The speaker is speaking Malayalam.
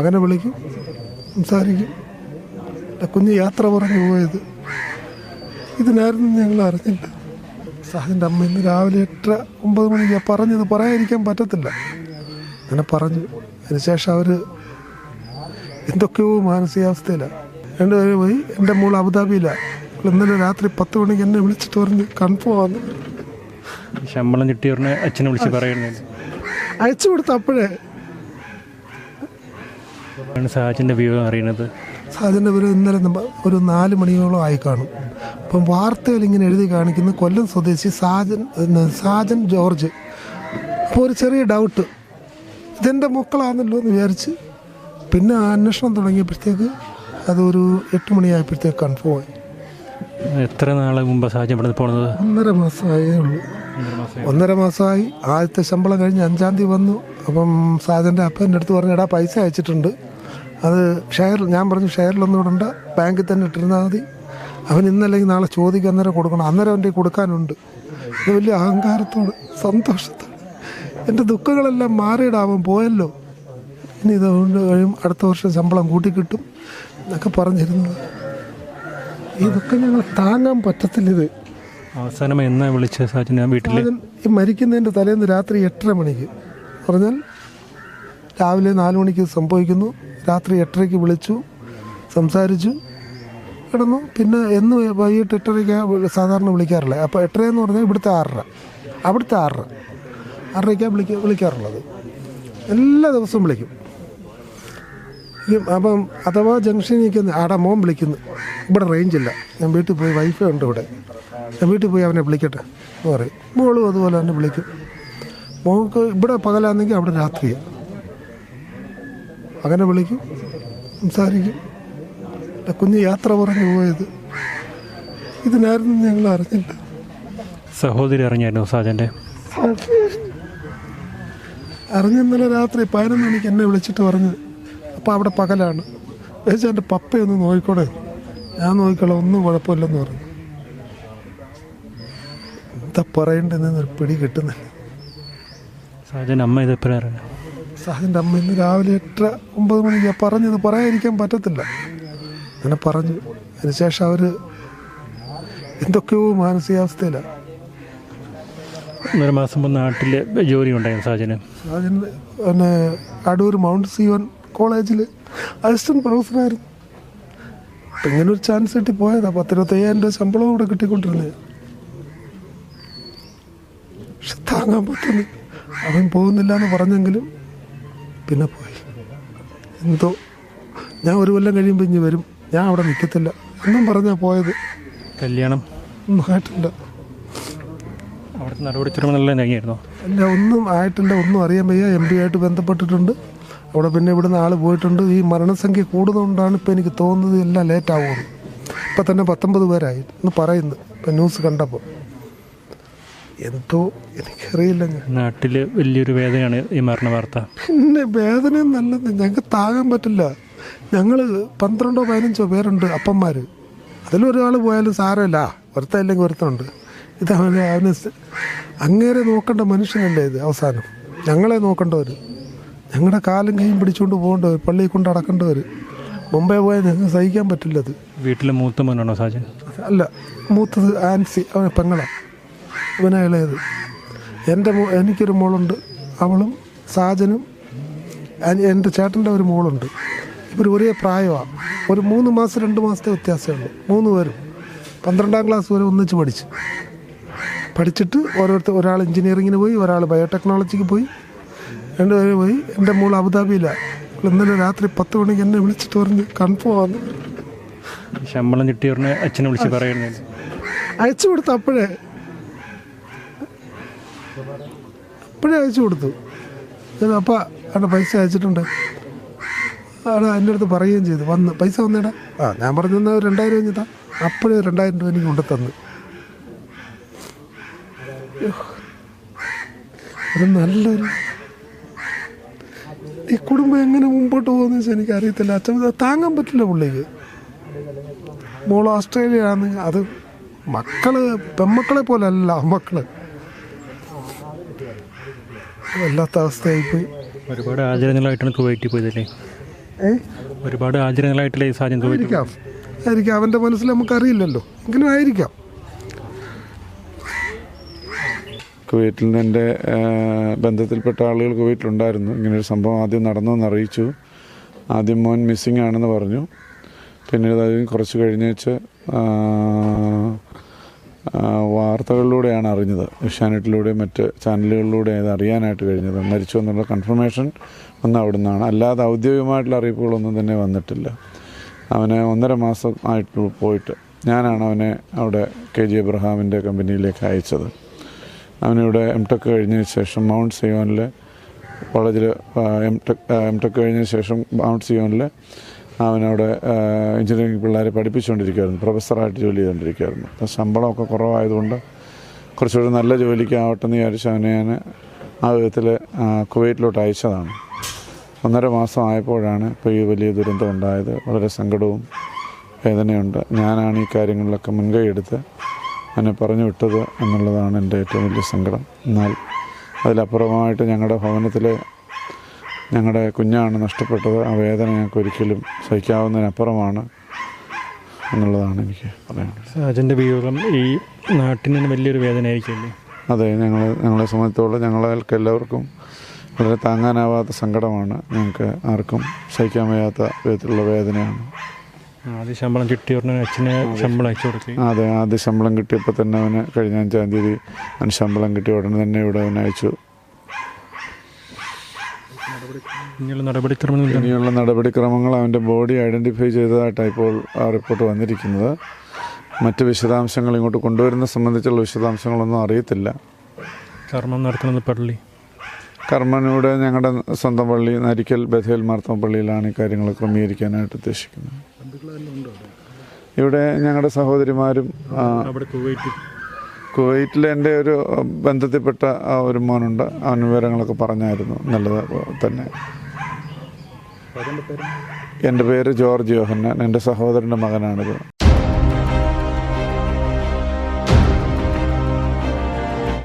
അങ്ങനെ വിളിക്കും സംസാരിക്കും. കുഞ്ഞ് യാത്ര പറഞ്ഞു പോയത്. ഇതിനായിരുന്നു ഞങ്ങൾ അറിഞ്ഞില്ല. സാഹിന്റെ അമ്മ ഇന്ന് രാവിലെ എട്ടര ഒമ്പത് മണിക്ക് പറഞ്ഞത് പറയാതിരിക്കാൻ പറ്റത്തില്ല. അങ്ങനെ പറഞ്ഞു. അതിനുശേഷം അവർ എന്തൊക്കെയോ മാനസികാവസ്ഥയിലാണ് രണ്ടുപേരും പോയി. എന്റെ മോൾ അബുദാബിയിലാണ് ഇന്നലെ രാത്രി പത്ത് മണിക്ക് എന്നെ വിളിച്ചിട്ട് പറഞ്ഞ് കൺഫേം ആന്ന്. ശമ്പളം കിട്ടിയ അച്ഛനെ വിളിച്ച് പറയുന്നത് അയച്ചു കൊടുത്ത അപ്പോഴേ ആണ് വ്യൂ വിവരം അറിയുന്നത്? സാജന്റെ വ്യൂ ഇന്നലെ ഒരു നാല് മണിയോളം ആയി കാണും. അപ്പം വാർത്തയിൽ ഇങ്ങനെ എഴുതി കാണിക്കുന്നു കൊല്ലം സ്വദേശി സാജൻ സാജൻ ജോർജ്. അപ്പോൾ ഒരു ചെറിയ ഡൗട്ട് ഇതെന്റെ മക്കളാണല്ലോ എന്ന് വിചാരിച്ച് പിന്നെ അന്വേഷണം തുടങ്ങിയപ്പോഴത്തേക്ക് അതൊരു എട്ട് മണിയായപ്പോഴത്തേക്ക് കൺഫേം ആയി എത്ര നാളെ മുമ്പ് സാജൻ ഇവിടെ പോണത്? ഒന്നര മാസമായേ ഉള്ളൂ. ഒന്നര മാസമായി. ആദ്യത്തെ ശമ്പളം കഴിഞ്ഞ് അഞ്ചാം തീയതി വന്നു. അപ്പം സാജന്റെ അപ്പന്റെ അടുത്ത് പറഞ്ഞു എടാ പൈസ അയച്ചിട്ടുണ്ട്. അത് ഷെയർ ഞാൻ പറഞ്ഞു ഷെയറിലൊന്നും ഇടണ്ട ബാങ്കിൽ തന്നെ ഇട്ടിരുന്നാൽ മതി. അവൻ ഇന്നല്ലെങ്കിൽ നാളെ ചോദിക്കും അന്നേരം കൊടുക്കണം. അന്നേരം അവന്റെ കൊടുക്കാനുണ്ട്. ഇത് വലിയ അഹങ്കാരത്തോട് സന്തോഷത്തോടെ. എന്റെ ദുഃഖങ്ങളെല്ലാം മാറിയിടാവൻ പോയല്ലോ. ഇനി ഇതുകൊണ്ട് കഴിയും. അടുത്ത വർഷം ശമ്പളം കൂട്ടിക്കിട്ടും എന്നൊക്കെ പറഞ്ഞിരുന്നത് ഇതൊക്കെ ഞങ്ങൾ താങ്ങാൻ പറ്റത്തില്ല ഇത്. അവസാനം എന്നാ വിളിച്ച സാജൻ വീട്ടിൽ സാജൻ ഈ മരിക്കുന്നതിന്റെ തലേന്ന് രാത്രി എട്ടര മണിക്ക് പറഞ്ഞാൽ രാവിലെ നാല് മണിക്ക് സംഭവിക്കുന്നു. രാത്രി എട്ടരയ്ക്ക് വിളിച്ചു സംസാരിച്ചു കിടന്നു. പിന്നെ എന്ന് വൈകിട്ട് എട്ടരയ്ക്ക് സാധാരണ വിളിക്കാറില്ല. അപ്പോൾ എട്ടരയെന്ന് പറഞ്ഞാൽ ഇവിടുത്തെ ആറര. അവിടുത്തെ ആറര. ആറരയ്ക്കാണ് വിളിക്ക വിളിക്കാറുള്ളത്. എല്ലാ ദിവസവും വിളിക്കും. അപ്പം അഥവാ ജംഗ്ഷനിൽ നിൽക്കുന്ന ആടെ മോൻ വിളിക്കുന്നു. ഇവിടെ റേഞ്ചില്ല ഞാൻ വീട്ടിൽ പോയി വൈഫൈ ഉണ്ട് ഇവിടെ. ഞാൻ വീട്ടിൽ പോയി അവനെ വിളിക്കട്ടെ എന്ന് പറയും. മോളും അതുപോലെ തന്നെ വിളിക്കും. മോൾക്ക് ഇവിടെ പകലാണെങ്കിൽ അവിടെ രാത്രിയാണ് അങ്ങനെ വിളിക്കും സംസാരിക്കും. എന്റെ കുഞ്ഞ് യാത്ര പറഞ്ഞു പോയത്. ഇതിനായിരുന്നു ഞങ്ങൾ അറിഞ്ഞില്ല സഹോദരി അറിഞ്ഞായിരുന്നു സാജന്റെ അറിഞ്ഞിന്നലെ രാത്രി പതിനൊന്ന് മണിക്ക് എന്നെ വിളിച്ചിട്ട് പറഞ്ഞു അപ്പോൾ അവിടെ പകലാണ്. വെച്ചാൽ എന്റെ പപ്പയൊന്ന് നോക്കിക്കോടെ ഞാൻ നോക്കിക്കോളാം ഒന്നും കുഴപ്പമില്ലെന്ന് പറഞ്ഞു. എന്താ പറയണ്ടെന്നൊരു പിടി കിട്ടുന്നില്ല. സാജൻ അമ്മ ഇതെപ്പോഴും അറിയാം സാഹിന്റെ അമ്മ ഇന്ന് രാവിലെ എട്ടര ഒമ്പത് മണിക്ക് പറഞ്ഞത് പറയാതിരിക്കാൻ പറ്റത്തില്ല. അങ്ങനെ പറഞ്ഞു. അതിനുശേഷം അവർ എന്തൊക്കെയോ മാനസികാവസ്ഥയിലാണ് ഒരു മാസം മുമ്പ് നാട്ടിൽ ജോലി ഉണ്ടായിരുന്നു സാജന്. അതിന് പിന്നെ അടൂർ മൗണ്ട് സിയോൻ കോളേജിൽ അസിസ്റ്റന്റ് പ്രൊഫസറായിരുന്നു. അപ്പം ഇങ്ങനെ ഒരു ചാൻസ് കിട്ടി പോയതാണ് പത്തിരുപത്തയ്യായിരം രൂപ ശമ്പളം കൂടെ കിട്ടിക്കൊണ്ടിരുന്നത് പക്ഷെ താങ്ങാൻ പറ്റുന്നു അവൻ പോകുന്നില്ല എന്ന് പറഞ്ഞെങ്കിലും പിന്നെ പോയി. എന്തോ ഞാൻ ഒരു കൊല്ലം കഴിയുമ്പോൾ ഇനി വരും. ഞാൻ അവിടെ നിൽക്കത്തില്ല എന്നും പറഞ്ഞാൽ പോയത്. കല്യാണം. ഒന്നും ആയിട്ടില്ല അവിടുത്തെ നടപടിക്രമങ്ങളെല്ലാം തന്നെയായിരുന്നു അല്ല ഒന്നും ആയിട്ടില്ല. ഒന്നും അറിയാൻ വയ്യ. എം പി ആയിട്ട് ബന്ധപ്പെട്ടിട്ടുണ്ട്. അവിടെ പിന്നെ ഇവിടുന്ന് ആൾ പോയിട്ടുണ്ട്. ഈ മരണസംഖ്യ കൂടുന്നതുകൊണ്ടാണ് ഇപ്പോൾ എനിക്ക് തോന്നുന്നത് എല്ലാം ലേറ്റ് ആവുമെന്ന് ഇപ്പം തന്നെ പത്തൊമ്പത് പേരായി. എന്ന് പറയുന്നു. ഇപ്പം ന്യൂസ് കണ്ടപ്പോൾ എന്തോ എനിക്കറിയില്ല നാട്ടിൽ നാട്ടിൽ വലിയൊരു വേദനയാണ് ഈ മരണ വാർത്ത പിന്നെ വേദന നല്ലത് ഞങ്ങൾക്ക് താങ്ങാൻ പറ്റില്ല. ഞങ്ങൾ പന്ത്രണ്ടോ പതിനഞ്ചോ പേരുണ്ട് അപ്പന്മാർ അതിലൊരാൾ പോയാലും സാരമില്ല. ഒരുത്തല്ലെങ്കിൽ ഒരുത്തുണ്ട് ഇത് അവന് അവന് അങ്ങേരെ നോക്കേണ്ട മനുഷ്യനല്ലേ ഇത് അവസാനം. ഞങ്ങളെ നോക്കേണ്ടവർ ഞങ്ങളുടെ കാലും കൈയും പിടിച്ചുകൊണ്ട് പോകേണ്ടവർ പള്ളിയിൽ കൊണ്ട് അടക്കേണ്ടവർ മുമ്പേ പോയാൽ ഞങ്ങൾക്ക് സഹിക്കാൻ പറ്റില്ലത് വീട്ടിലെ മൂത്ത മോനാണോ സാജൻ? അല്ല മൂത്തത് ആൻസി അവൻ പെങ്ങളാണ് ഇവനാ ഇളയത് എന്റെ മോ എനിക്കൊരു മോളുണ്ട്. അവളും സാജനും എന്റെ ചേട്ടന്റെ ഒരു മോളുണ്ട്. ഇവർ ഒരേ പ്രായമാണ് ഒരു മൂന്ന് മാസം രണ്ട് മാസത്തെ വ്യത്യാസമേ ഉള്ളൂ. മൂന്ന് പേരും. പന്ത്രണ്ടാം ക്ലാസ് വരെ ഒന്നിച്ച് പഠിച്ചു. പഠിച്ചിട്ട് ഓരോരുത്തർ ഒരാൾ എഞ്ചിനീയറിങ്ങിന് പോയി ഒരാൾ ബയോടെക്നോളജിക്ക് പോയി. രണ്ടുപേരും പോയി. എന്റെ മോൾ അബുദാബിയിലാണ് ഇന്നലെ രാത്രി പത്ത് മണിക്ക് എന്നെ വിളിച്ചിട്ട് പറഞ്ഞ് കൺഫേം ആന്ന്. ശമ്പളം കിട്ടിയ അച്ഛനെ വിളിച്ച് പറയുന്നത് അയച്ചു കൊടുത്ത അപ്പോഴേ അപ്പോഴേ അയച്ചു കൊടുത്തു. ഞാൻ അപ്പ അവിടെ പൈസ അയച്ചിട്ടുണ്ട്. അവിടെ എന്റെ അടുത്ത് പറയുകയും ചെയ്തു. വന്ന് പൈസ വന്നേടാ. ആ ഞാൻ പറഞ്ഞു തന്നെ ഒരു രണ്ടായിരം കഴിഞ്ഞതാ അപ്പോഴേ രണ്ടായിരം രൂപ എനിക്ക് കൊണ്ടു തന്നു. ഒരു നല്ലൊരു ഈ കുടുംബം എങ്ങനെ മുമ്പോട്ട് പോകുന്ന വെച്ചാൽ എനിക്ക് അറിയത്തില്ല. അച്ഛൻ താങ്ങാൻ പറ്റില്ല പുള്ളിക്ക്. മോൾ ഓസ്ട്രേലിയ ആണ് അത് മക്കൾ പെമ്മക്കളെ പോലെ അല്ല മക്കൾ. വല്ലാത്ത അവസ്ഥയായി പോയി ഒരുപാട് ആചരണങ്ങളായിട്ടാണ് കുവൈറ്റിൽ പോയതല്ലേ? ഏ? ഒരുപാട് ആചരണങ്ങളായിട്ടില്ലേ ഈ സാധനം തോന്നി ആയിരിക്കാം. ആയിരിക്കാം. അവന്റെ മനസ്സിൽ നമുക്കറിയില്ലല്ലോ. എങ്കിലും ആയിരിക്കാം. കുവൈറ്റിൽ നിന്ന് എന്റെ ബന്ധത്തിൽപ്പെട്ട ആളുകൾ കുവൈറ്റിലുണ്ടായിരുന്നു. ഇങ്ങനൊരു സംഭവം ആദ്യം നടന്നു എന്ന് അറിയിച്ചു. ആദ്യം മോൻ മിസ്സിംഗ് ആണെന്ന് പറഞ്ഞു. പിന്നീട് അത് കുറച്ച് കഴിഞ്ഞേച്ച് വാർത്തകളിലൂടെയാണ് അറിഞ്ഞത്. ഏഷ്യാനെറ്റിലൂടെയും മറ്റ് ചാനലുകളിലൂടെ അത് അറിയാനായിട്ട് കഴിഞ്ഞത്. മരിച്ചു എന്നുള്ള കൺഫർമേഷൻ വന്ന അവിടെ നിന്നാണ് അല്ലാതെ ഔദ്യോഗികമായിട്ടുള്ള അറിയിപ്പുകളൊന്നും തന്നെ വന്നിട്ടില്ല. അവനെ ഒന്നര മാസം ആയിട്ട് പോയിട്ട്. ഞാനാണ് അവനെ അവിടെ കെ ജി എബ്രഹാമിന്റെ കമ്പനിയിലേക്ക് അയച്ചത്. അവനിവിടെ എം ടെക് കഴിഞ്ഞതിന് ശേഷം മൗണ്ട് സിയോനിലെ കോളേജിൽ എം ടെക് എം ടെക് കഴിഞ്ഞതിന് ശേഷം മൗണ്ട് സിയോനിൽ അവനവിടെ എഞ്ചിനീയറിംഗ് പിള്ളേരെ പഠിപ്പിച്ചുകൊണ്ടിരിക്കുകയായിരുന്നു. പ്രൊഫസറായിട്ട് ജോലി ചെയ്തുകൊണ്ടിരിക്കുകയായിരുന്നു. അപ്പം ശമ്പളമൊക്കെ കുറവായതുകൊണ്ട് കുറച്ചുകൂടി നല്ല ജോലിക്കാവട്ടെ എന്ന് വിചാരിച്ച് അവനെ ഞാൻ ആ വിധത്തിൽ കുവൈറ്റിലോട്ട് അയച്ചതാണ്. ഒന്നര മാസം ആയപ്പോഴാണ് ഇപ്പോൾ ഈ വലിയ ദുരന്തം ഉണ്ടായത്. വളരെ സങ്കടവും വേദനയുണ്ട്. ഞാനാണ് ഈ കാര്യങ്ങളിലൊക്കെ മുൻകൈ എടുത്ത് എന്നെ പറഞ്ഞു വിട്ടത് എന്നുള്ളതാണ് എന്റെ ഏറ്റവും വലിയ സങ്കടം. എന്നാൽ അതിലപ്പുറമായിട്ട് ഞങ്ങളുടെ ഭവനത്തിലെ ഞങ്ങളുടെ കുഞ്ഞാണ് നഷ്ടപ്പെട്ടത്. ആ വേദന ഞങ്ങൾക്ക് ഒരിക്കലും സഹിക്കാവുന്നതിനപ്പുറമാണ് എന്നുള്ളതാണ് എനിക്ക് പറയാനുള്ളത്. വിയോഗം ഈ നാട്ടിന് തന്നെ വലിയൊരു വേദനയായിരിക്കുമല്ലേ? അതെ ഞങ്ങൾ ഞങ്ങളെ സംബന്ധിച്ചോളം ഞങ്ങൾക്ക് എല്ലാവർക്കും വളരെ താങ്ങാനാവാത്ത സങ്കടമാണ്. ഞങ്ങൾക്ക് ആർക്കും സഹിക്കാൻ വയ്യാത്ത വിധത്തിലുള്ള വേദനയാണ്. ആദ്യ ശമ്പളം കിട്ടിയ അച്ഛന് ശമ്പളം അയച്ചു അതെ ആദ്യ ശമ്പളം കിട്ടിയപ്പോൾ തന്നെ അവന് കഴിഞ്ഞ അഞ്ചാം തീയതി അവന് ശമ്പളം കിട്ടിയ ഉടനെ തന്നെ ഇവിടെ അവനയച്ചു അയച്ചു. ഇനിയുള്ള നടപടിക്രമം എന്താണ്? ഇനിയുള്ള നടപടിക്രമങ്ങൾ അവന്റെ ബോഡി ഐഡന്റിഫൈ ചെയ്തതായിട്ടാണ് ഇപ്പോൾ ആ റിപ്പോർട്ട് വന്നിരിക്കുന്നത്. മറ്റ് വിശദാംശങ്ങൾ ഇങ്ങോട്ട് കൊണ്ടുവരുന്ന സംബന്ധിച്ചുള്ള വിശദാംശങ്ങളൊന്നും അറിയത്തില്ല. കർമ്മം നടത്തുന്നത് പള്ളി. കർമ്മനൂടെ ഞങ്ങളുടെ സ്വന്തം പള്ളി നരിക്കൽ ബഥേൽ മാർത്തം പള്ളിയിലാണ് ഈ കാര്യങ്ങൾ ക്രമീകരിക്കാനായിട്ട് ഉദ്ദേശിക്കുന്നത്. ഇവിടെ ഞങ്ങളുടെ സഹോദരിമാരും കുവൈറ്റിൽ എന്റെ ഒരു ബന്ധത്തിൽപ്പെട്ട ആ ഒരു മോനുണ്ട്. അവൻ വിവരങ്ങളൊക്കെ പറഞ്ഞായിരുന്നു. നല്ലത് തന്നെ. എന്റെ പേര് ജോർജ് യോഹന്നാൻ എന്റെ സഹോദരന്റെ മകനാണിത്.